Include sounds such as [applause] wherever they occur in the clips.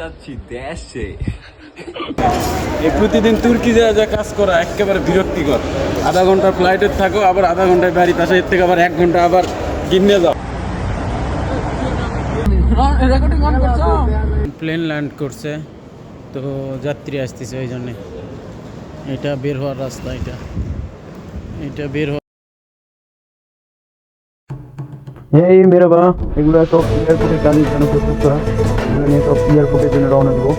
যাচ্ছি দেশে। এই প্রতিদিন তুর্কি যা যা কাজ করা, একেবারে বিরক্তিকর। আধা ঘণ্টা ফ্লাইটে থাকো, আবার আধা ঘন্টায় বাড়িতে আসো এর থেকে আবার এক ঘণ্টা আবার কিনে যাও। প্লেন ল্যান্ড করছে, তো যাত্রী আসতেছে ওই জন্যে। এটা বের হওয়ার রাস্তা এটা। এটা বের হওয়া এই মেরাবা এগুলো সব এয়ারপোর্টের কাজের জন্য প্রস্তুত করা এগুলো নিয়ে সব এয়ারপোর্টের জন্য রওনা দেবো।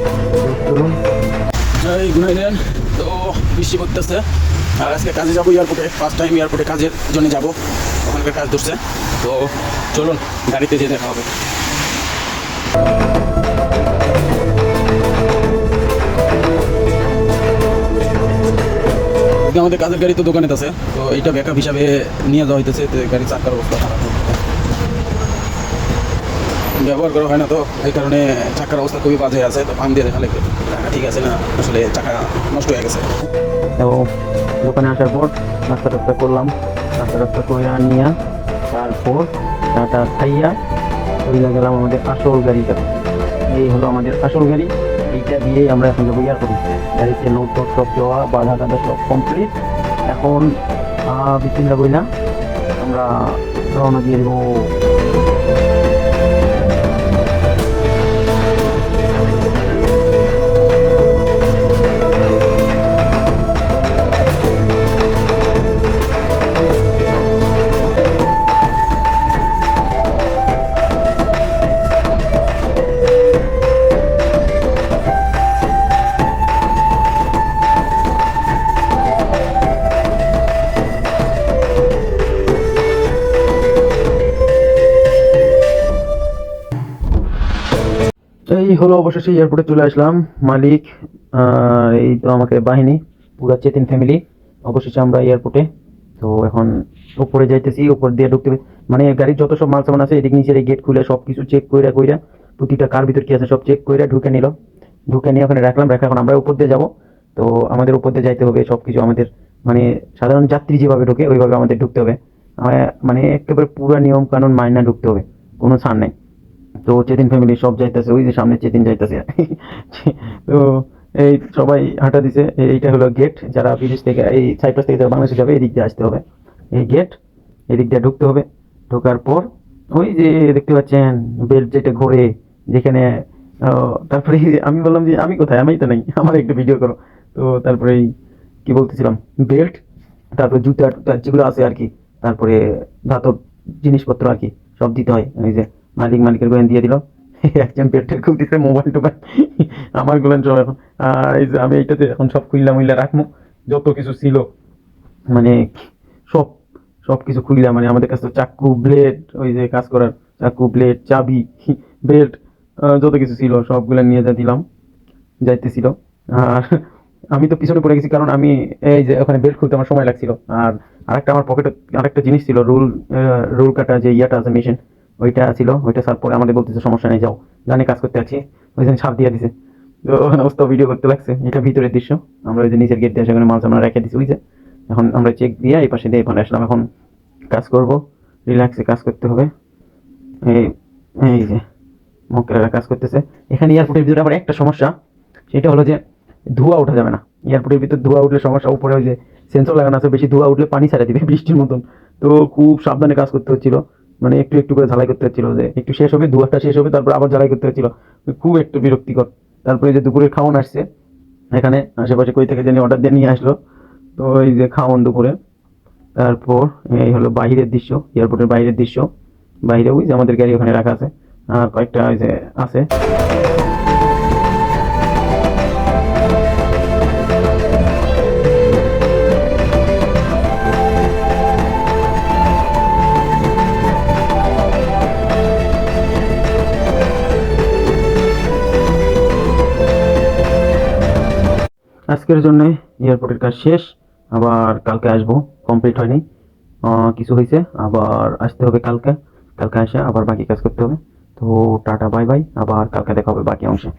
চলুন। জয় গুনাইলেন তো বৃষ্টি করতেছে আর আজকে কাজে যাব এয়ারপোর্টে ফার্স্ট টাইম এয়ারপোর্টে কাজের জন্য যাব। ওখানকার কাজ ধরছে। তো চলুন, গাড়িতে যেয়ে দেখা হবে। আমাদের কাজের গাড়ি তো দোকানে আছে। তো এইটা ব্যাকআপ হিসাবে নিয়ে যাওয়া হইতেছে। গাড়ি চাকার অবস্থা খারাপ। ব্যবহার করা হয় না তো, এই কারণে চাকার অবস্থা খুবই বাজে আছে, তো পাম দিয়ে দেখালে টাকা ঠিক আছে না, আসলে চাকা নষ্ট হয়ে গেছে। তো দোকানে আসার পর নাস্তা টাস্তা করলাম নাস্তা টাস্তা করে নিয়ে তারপর চাটা খাইয়া চলে গেলাম আমাদের আসল গাড়িটা। এই হলো আমাদের আসল গাড়ি, এইটা দিয়েই আমরা এখন যাব করি গাড়িতে নোট টোট সব দেওয়া, বাধা টাধা সব কমপ্লিট এখন বিচিন্তা করি না, আমরা রওনা দিয়ে দেবো এই হলো অবশেষে এয়ারপোর্টে চলে আসলাম। মালিক এই তো আমাকে বাহিনী, পুরো চেতিন ফ্যামিলি অবশেষে আমরা এয়ারপোর্টে। তো এখন উপরে যাইতেছি, উপর দিয়ে ঢুকতে। মানে গাড়ির যত সব মাল সামান আছে, এদিক এই গেট খুলে সব কিছু চেক কইরা কইরা, প্রতিটা কার ভিতর কি আছে সব চেক কইরা ঢুকে নিল। ঢুকে নিয়ে ওখানে রাখলাম, রাখা এখন আমরা উপর দিয়ে যাব। তো আমাদের উপর দিয়ে যাইতে হবে সব কিছু আমাদের মানে সাধারণ যাত্রী যেভাবে ঢোকে, ওইভাবে আমাদের ঢুকতে হবে। মানে একেবারে পুরো নিয়ম কানুন মাইনা ঢুকতে হবে, কোনো ছাড় নেই। তো চেতিন ফ্যামিলি সব যাইতেছে, ওই যে সামনে চেতিন যাইতেছে। তো এই সবাই হাঁটা দিছে, এই- এইটা হলো গেট যারা বিদেশ থেকে, এই সাইপ্রাস থেকে যারা বাংলাদেশ যাবে, এদিক দিয়ে আসতে হবে। এই গেট এদিক দিয়ে ঢুকতে হবে। ঢোকার পর ওই যে দেখতে পাচ্ছেন বেল্ট যেটা ঘোরে, যেখানে তারপরে আমি বললাম যে আমি কোথায়? আমি তো নাই, আমার একটু ভিডিও করো। তো তারপরে কি বলতেছিলাম? বেল্ট তারপরে জুতা যেগুলো আছে আর কি, তারপরে ধাতব জিনিসপত্র আর কি, সব দিতে হয়। ওই যে মালিক মালিকের গোয়েন দিয়ে দিল। [laughs] একজন পেটের খুব দিতে মোবাইল টোবাইল আমার গুলেন সব এখন। এই যে আমি এইটাতে এখন সব খুললাম উইলা রাখব যত কিছু ছিল মানে সব সব কিছু খুললাম মানে আমাদের কাছে চাকু ব্লেড ওই যে কাজ করার চাকু ব্লেড চাবি [laughs] বেল্ট যত কিছু ছিল, সবগুলো নিয়ে যা দিলাম, যাইতেছিল। আর [laughs] আমি তো পিছনে পড়ে গেছি, কারণ আমি এই যে ওখানে বেল্ট খুলতে আমার সময় লাগছিল। আর আরেকটা আমার পকেটে আরেকটা জিনিস ছিল, রুল রুল কাটা যে ইয়াটা আছে মেশিন ওইটা ছিল, ওইটা সার পরে আমাদের বলতেছে সমস্যা নেই, যাও। জানি কাজ করতে আছি, ওই জন্য ছাপ দিয়ে দিছে। তো অবস্থা ভিডিও করতে লাগছে, এটা ভিতরের দৃশ্য। আমরা ওই যে নিচের গেট দিয়ে সেখানে মাল আমরা রেখে দিছি, ওই যে। এখন আমরা চেক দিয়ে এই পাশে দিয়ে এখানে আসলাম, এখন কাজ করব রিল্যাক্সে কাজ করতে হবে। এই এই যে মক্কেলেরা কাজ করতেছে। এখানে এয়ারপোর্টের ভিতরে আবার একটা সমস্যা, সেটা হলো যে ধোঁয়া ওঠা যাবে না। এয়ারপোর্টের ভিতরে ধোঁয়া উঠলে সমস্যা, উপরে ওই যে সেন্সর লাগানো আছে, বেশি ধোঁয়া উঠলে পানি ছাড়া দিবে বৃষ্টির মতন। তো খুব সাবধানে কাজ করতে হচ্ছিল। মানে একটু একটু করে ঝালাই করতে হচ্ছিল যে একটু শেষ হবে ধোঁয়াটা শেষ হবে, তারপর আবার ঝালাই করতে হচ্ছিল। খুব একটু বিরক্তিকর। তারপরে যে দুপুরের খাওয়ান আসছে, এখানে আশেপাশে কই থেকে জানি অর্ডার দিয়ে নিয়ে আসলো। তো এই যে খাওয়ান দুপুরে, তারপর এই হলো বাইরের দৃশ্য, এয়ারপোর্টের বাইরের দৃশ্য। বাইরে ওই যে আমাদের গাড়ি ওখানে রাখা আছে, আর কয়েকটা ওই যে আছে। আজকের জন্য এয়ারপোর্টের কাজ শেষ। আবার কালকে আসব। কমপ্লিট হয়নি। কিছু হয়েছে। আবার আসতে হবে কালকে। কালকে আসে আবার বাকি কাজ করতে হবে। তো টাটা বাই বাই আবার কালকে দেখা হবে বাকি অংশে।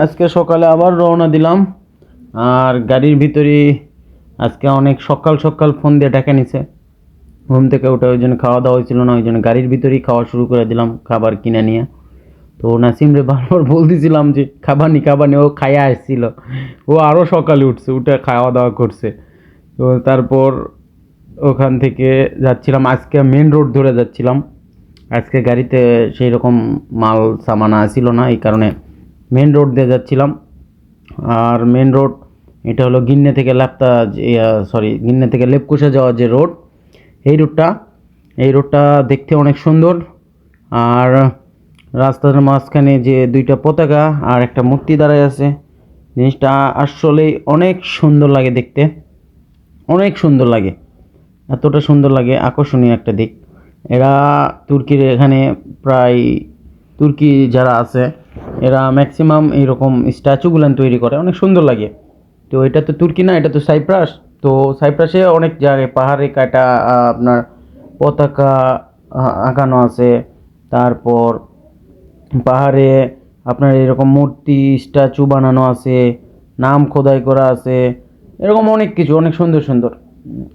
আজকে সকালে আবার রওনা দিলাম। আর গাড়ির ভিতরে আজকে অনেক সকাল সকাল ফোন দিয়ে ডেকে নিছে। ঘুম থেকে ওঠে ওই জন্য খাওয়া দাওয়া হয়েছিল না, ওই জন্য গাড়ির ভিতরেই খাওয়া শুরু করে দিলাম, খাবার কিনে নিয়ে। তো নাসিম রে বারবার বলতেছিলাম যে খাবার নি খাবার নি ও খাইয়া আসছিল। ও আরও সকালে উঠছে, উঠে খাওয়া দাওয়া করছে। তো তারপর ওখান থেকে যাচ্ছিলাম, আজকে মেন রোড ধরে যাচ্ছিলাম। আজকে গাড়িতে সেই রকম মাল, সামানা আসিল না, এই কারণে মেন রোড দিয়ে যাচ্ছিলাম। আর মেন রোড এটা হলো গিন্নে থেকে ল্যাপতা সরি গিন্নে থেকে লেপকুশা যাওয়ার যে রোড এই রোডটা এই রোডটা দেখতে অনেক সুন্দর। আর রাস্তার মাঝখানে যে দুইটা পতাকা আর একটা মূর্তি দাঁড়ায় আছে, জিনিসটা আসলেই অনেক সুন্দর লাগে দেখতে। অনেক সুন্দর লাগে। এতটা সুন্দর লাগে, আকর্ষণীয় একটা দিক। এরা তুর্কির এখানে প্রায়, তুর্কি যারা আছে এরা ম্যাক্সিমাম এইরকম স্ট্যাচুগুলান তৈরি করে, অনেক সুন্দর লাগে। তো এটা তো তুর্কি না, এটা তো সাইপ্রাস। তো সাইপ্রাসে অনেক জায়গায় পাহাড়ে কাটা আপনার পতাকা আঁকানো আছে। তারপর পাহাড়ে আপনার এরকম মূর্তি স্ট্যাচু বানানো আছে, নাম খোদাই করা আছে। এরকম অনেক কিছু, অনেক সুন্দর সুন্দর।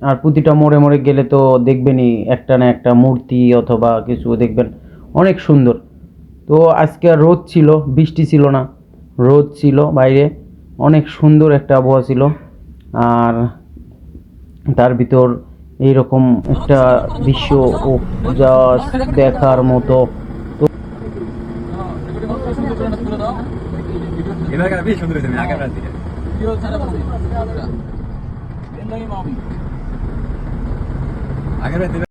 আর প্রতিটা মোড়ে মোড়ে গেলে তো দেখবেনই একটা না একটা মূর্তি অথবা কিছু দেখবেন। অনেক সুন্দর। তো আজকে রোদ ছিল, বৃষ্টি ছিল না। রোদ ছিল বাইরে, অনেক সুন্দর একটা আবহাওয়া ছিল। আর তার ভিতর এইরকম একটা দৃশ্য ও যা দেখার মতো। থেকে আগের রাতে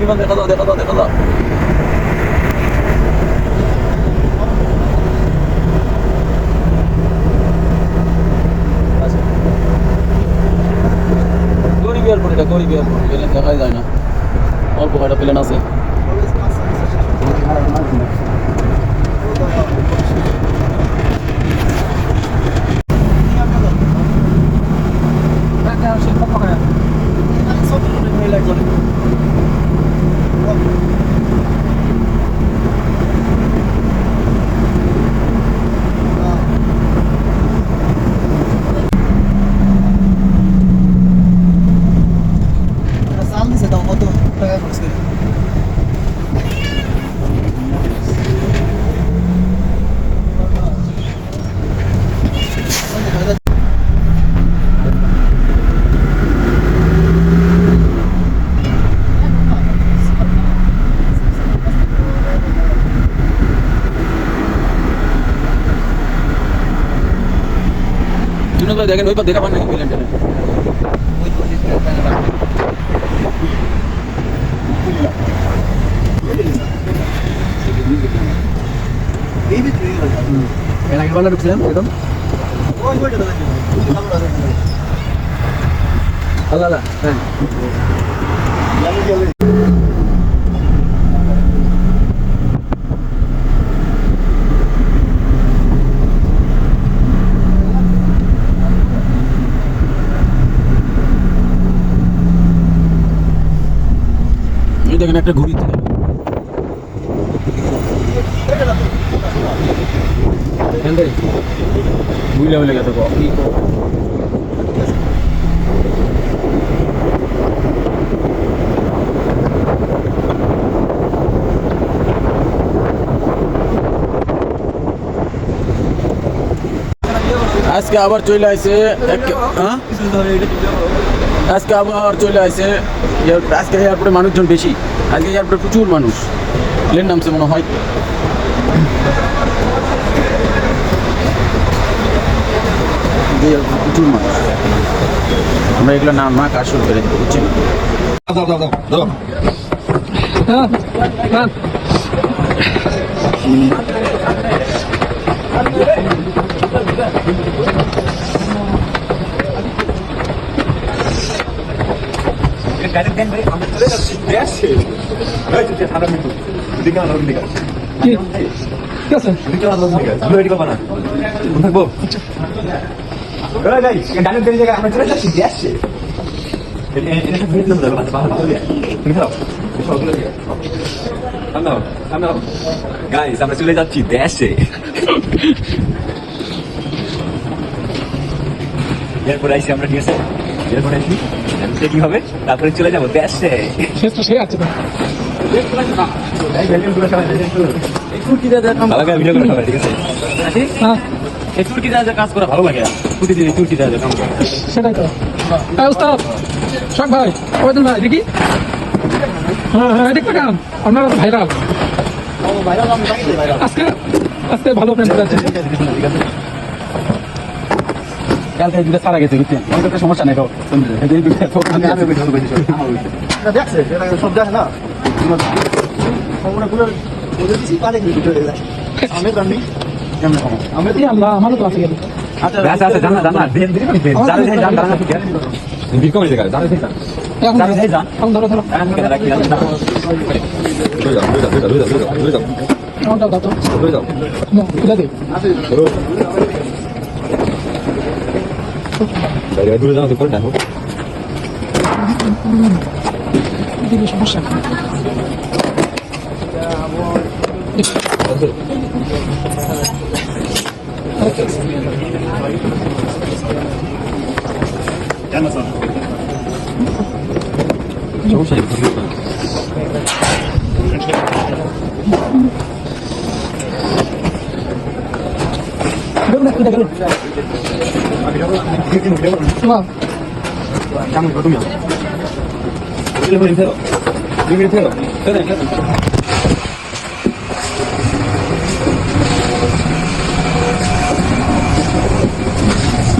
বিমান দেখা দাও দেখা দাও দেখা দাও গরিব এয়ারপোর্ট এটা গরিব এয়ারপোর্ট প্লেন দেখাই যায় না। অল্প কয়টা প্লেন আছে সাল দিছে দাও কত টাকা খরচ করে জুনো ভাই দেখেন ওই পর দেখা পান নাকি ভিতরে এর আগে বাংলা ঢুকছিলাম আল্লাহ আল্লাহ হ্যাঁ। দেখেন একটা ঘুড়ি বুঝলে বলে গেছে কি আজকে আবার চলে আসে হ্যাঁ? আজকে আবার চলে আসে আজকে এয়ারপোর্টে মানুষজন বেশি। আজকে এয়ারপোর্টে প্রচুর মানুষ। প্লেন নামছে মনে হয়। প্রচুর মানুষ। আমরা এগুলো নাম না কাজ শুরু করে দিতে বুঝছি হ্যাঁ হ্যাঁ কি ঠিক আছে থাকব গানের দেরি জায়গায় আমরা চলে যাচ্ছি দেশে গাইস আমরা চলে যাচ্ছি দেশে এরপরে আইসি আমরা ঠিক আছে এরপরে আইসি চেকিং হবে? তারপরে চলে যাব। দেশে শেষ তো সে আছে হ্যাঁ। এই তুর্কি জাহাজে কাজ করা ভালো লাগে। প্রতিদিন এই তুর্কি কাম করা। সেটাই তো। শখ ভাই ভাই দেখি? হ্যাঁ হ্যাঁ আপনারা তো ভাইরাল আজকে আজকে ভালো প্রেম করেছে কালকে দুটো সারা গেছে বুঝছেন? ওই তো সমস্যা নেই তো এই দুটো দেখছে সব দেখে না? আমি জানি আমি আল্লাহ আমারও তো আছে। আচ্ছা আচ্ছা আচ্ছা জানা জানা দেন দিন জানা জানা জানা কমে যায় জানা যাই এখন যাবে, যাই ধরো ধরো। দূরে যাও দূরে যাও দূরে যাও দূরে যাও এখন দাও দাও তো দূরে যাও নাও, খুলে দে দূরে দূরে যাও তো করে দেখো দিলে সমস্যা নেই।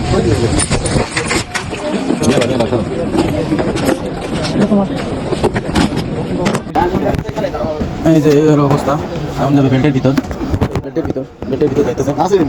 সমস্যা নেই দেখুন একটু দেখুন তোমার এটা তোমার এই যে এই হলো অবস্থা এখন যাবে বেল্টের ভিতর বেল্টের ভিতর বেল্টের ভিতর যাইতেছে আসেন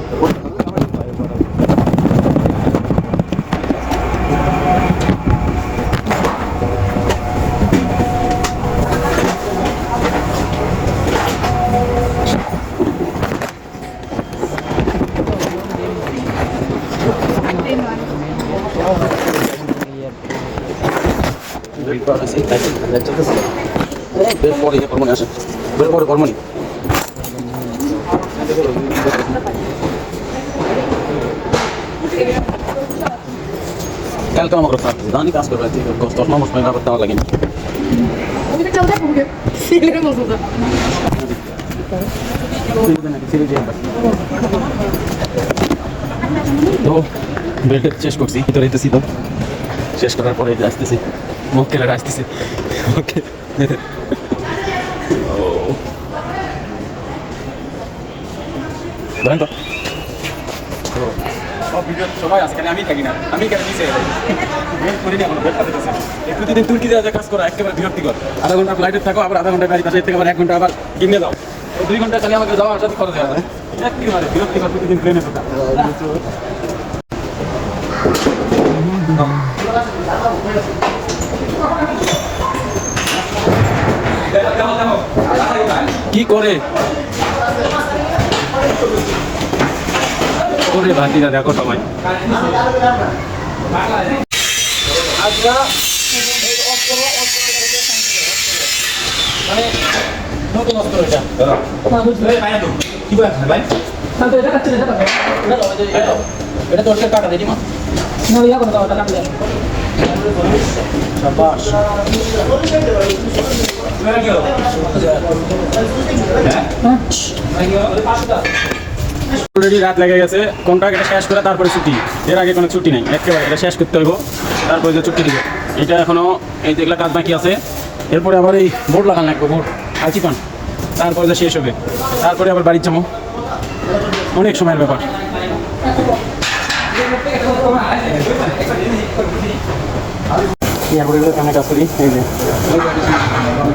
বেল্ট পাওয়া গেছে তাই বেল্ট চলতেছে বেল্ট পরে ইয়ে কর্মনি আসে বেল্ট পরে কর্মনি কালকে আমার কথা দানি কাজ করবে দশ দশ নম্বর সময় করতে আমার লাগে তো। বেল্ট শেষ করছি ভিতরে করার পরে এই যে আসতেছি। আসতেছি ওকে ধরেন তো সবাই আছে কেন আমি থাকি না আমি কেন নিচে বেল করি না কোনো বেল পাতে এই প্রতিদিন তুর্কি যা কাজ করা একেবারে বিরক্তিকর। আধা ঘণ্টা ফ্লাইটে থাকো আবার আধা ঘণ্টা গাড়ি থেকে আবার এক ঘণ্টা আবার কিনে দাও দুই ঘণ্টা খালি আমাকে যাওয়া আসা খরচ হয়ে। একেবারে বিরক্তিকর প্রতিদিন প্লেনে থাকা। [laughs] [laughs] [laughs] কি করে? করে ভাতিরা দেখো সবাই মানে নতুন অস্ত্র এটা। কি করে ভাই এটা তোর কাটা রেডি মা না ইয়া করে দাও শাবাশ অলরেডি রাত লেগে গেছে কন্ট্রাক্ট এটা শেষ করে তারপরে ছুটি। এর আগে কোনো ছুটি নেই, একেবারে এটা শেষ করতে হইব, তারপরে যে ছুটি দিবে। এটা এখনও এই যেগুলো কাজ বাকি আছে। এরপরে আবার এই বোর্ড লাগানো লাগবে, বোর্ড আলচি পান তারপরে যে শেষ হবে, তারপরে আবার বাড়ির যাব অনেক সময়ের ব্যাপার। এরপরে কাজ করি, এই যে।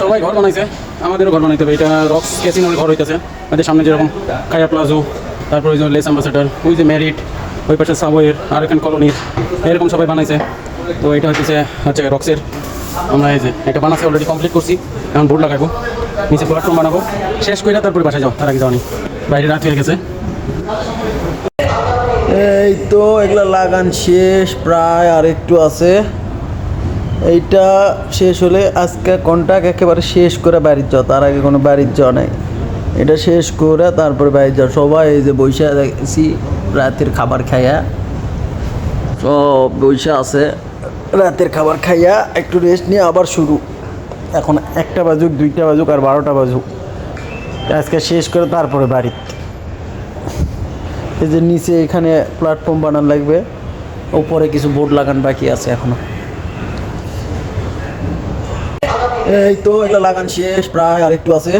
সবাই ঘর বানাইছে। আমাদেরও ঘর বানাইতে হবে। এটা রক্স ক্যাসিনোর ঘর হইতেছে। আমাদের সামনে যেরকম কায়া প্লাজো তারপর ওই যে লেস অ্যাম্বাসেডার ওই যে ম্যারিট ওই পাশে সাবওয়ের আর এখানে কলোনির এরকম সবাই বানাইছে। তো এটা হচ্ছে হচ্ছে রক্সের আমরা এই যে এটা বানাচ্ছে অলরেডি কমপ্লিট করছি। এখন বোর্ড লাগাবো, নিচে প্ল্যাটফর্ম বানাবো। শেষ করে তারপরে বাসায় যাও তার আগে যাওনি বাইরে রাত হয়ে গেছে। এই তো, এগুলা লাগান শেষ, প্রায় আর একটু আছে। এইটা শেষ হলে আজকে কন্ট্যাক্ট একেবারে শেষ করে বাড়ির যাও তার আগে কোনো বাড়ির যাওয়া নাই। এটা শেষ করে তারপরে বাড়ির যাও সবাই এই যে বৈশা দেখছি, রাতের খাবার খাইয়া। সব বৈশা আছে। রাতের খাবার খাইয়া একটু রেস্ট নিয়ে আবার শুরু। এখন একটা বাজুক, দুইটা বাজুক আর বারোটা বাজুক। আজকে শেষ করে তারপরে বাড়িতে এই যে নিচে এখানে প্ল্যাটফর্ম বানান লাগবে উপরে কিছু বোর্ড লাগান বাকি আছে এখনও। এই তো এটা লাগান শেষ, প্রায় আর একটু আছে।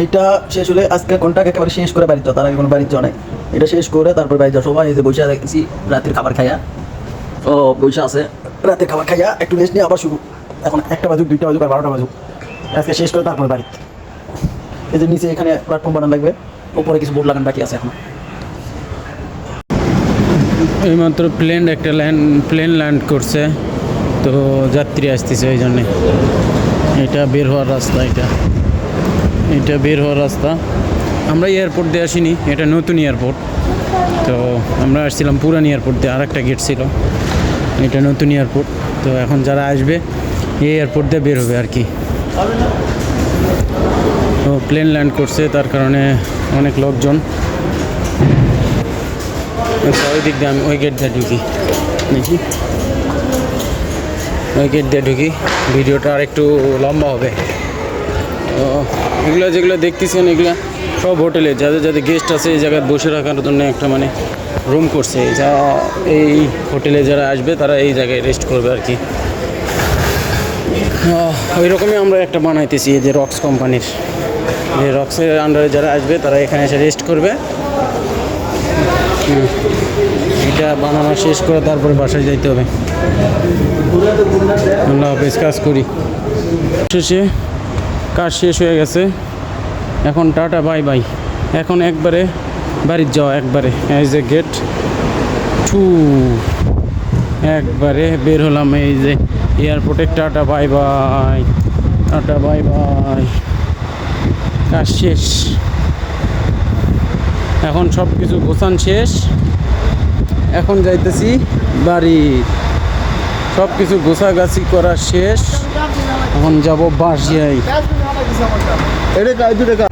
এইটা শেষ হলে আজকে কন্ট্যাক্ট একেবারে শেষ করে বাড়িতে তার আগে কোনো যাও নাই। এটা শেষ করে তারপর বাড়ি যাও। সবাই যে বসে দেখছি রাতের খাবার খাইয়া। ও বসে আছে। রাতের খাবার খাইয়া একটু রেস্ট নিয়ে আবার শুরু এখন একটা বাজুক দুইটা বাজুক আর বারোটা বাজুক। আজকে শেষ করে তারপর বাড়িতে এই যে নিচে এখানে প্ল্যাটফর্ম বানান লাগবে উপরে কিছু বোর্ড লাগান বাকি আছে এখনও। এইমাত্র প্লেন একটা ল্যান্ড প্লেন ল্যান্ড করছে তো যাত্রী আসতেছে ওই জন্যে। এটা বের হওয়ার রাস্তা এটা। এটা বের হওয়ার রাস্তা। আমরা এয়ারপোর্ট দিয়ে আসিনি এটা নতুন এয়ারপোর্ট তো আমরা আসছিলাম পুরান এয়ারপোর্ট দিয়ে আর একটা গেট ছিল। এটা নতুন এয়ারপোর্ট তো এখন যারা আসবে, এই এয়ারপোর্ট দিয়ে বের হবে আর কি। তো প্লেন ল্যান্ড করছে, তার কারণে অনেক লোকজন। আচ্ছা ওই দিক দিয়ে আমি, ওই গেট দিয়ে ঢুকি। দেখি। ওই গেট দিয়ে ঢুকি। ভিডিওটা আর একটু লম্বা হবে। তো এগুলো যেগুলো দেখতেছেন, এগুলো সব হোটেলে যাদের যাদের গেস্ট আছে, এই জায়গায় বসে রাখার জন্য একটা মানে রুম করছে। যা এই হোটেলে যারা আসবে, তারা এই জায়গায় রেস্ট করবে আর কি। ওই রকমই আমরা একটা বানাইতেছি, এই যে রক্স কোম্পানির যে রক্সের আন্ডারে যারা আসবে, তারা এখানে এসে রেস্ট করবে। এটা বানানো শেষ করে তারপরে বাসায় যাইতে হবে। আল্লাহ হাফেজ, কাজ করি। শেষে কাজ শেষ হয়ে গেছে। এখন টাটা বাই বাই এখন একবারে বাড়ির যাওয়া একবারে এই যে গেট টু একবারে বের হলাম এই যে এয়ারপোর্টে tata bye bye tata bye bye কাজ শেষ। এখন সব কিছু গোছান শেষ। এখন যাইতেছি বাড়ি। সব কিছু গোছাগাছি করা শেষ। এখন যাব বাসিয়াই এটা কাজ দুটো কাজ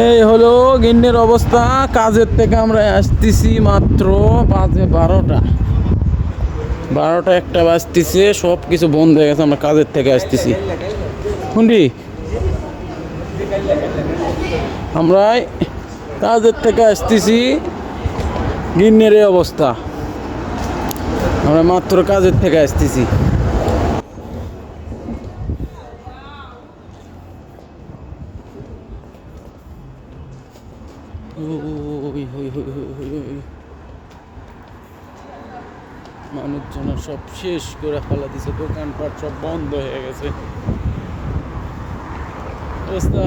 এই হলো গিন্নের অবস্থা, কাজের থেকে আমরা আসতেছি মাত্র বাজে বারোটা। বারোটা একটা বাজতেছে সব কিছু বন্ধ হয়ে গেছে, আমরা কাজের থেকে আসতেছি। শুনবি আমরা কাজের থেকে আসতেছি, গিন্নের অবস্থা। আমরা মাত্র কাজের থেকে আসতেছি। ওই, ওই। মানুষজন সব শেষ করে ফেলা দিছে দোকানপাট সব বন্ধ হয়ে গেছে অবস্থা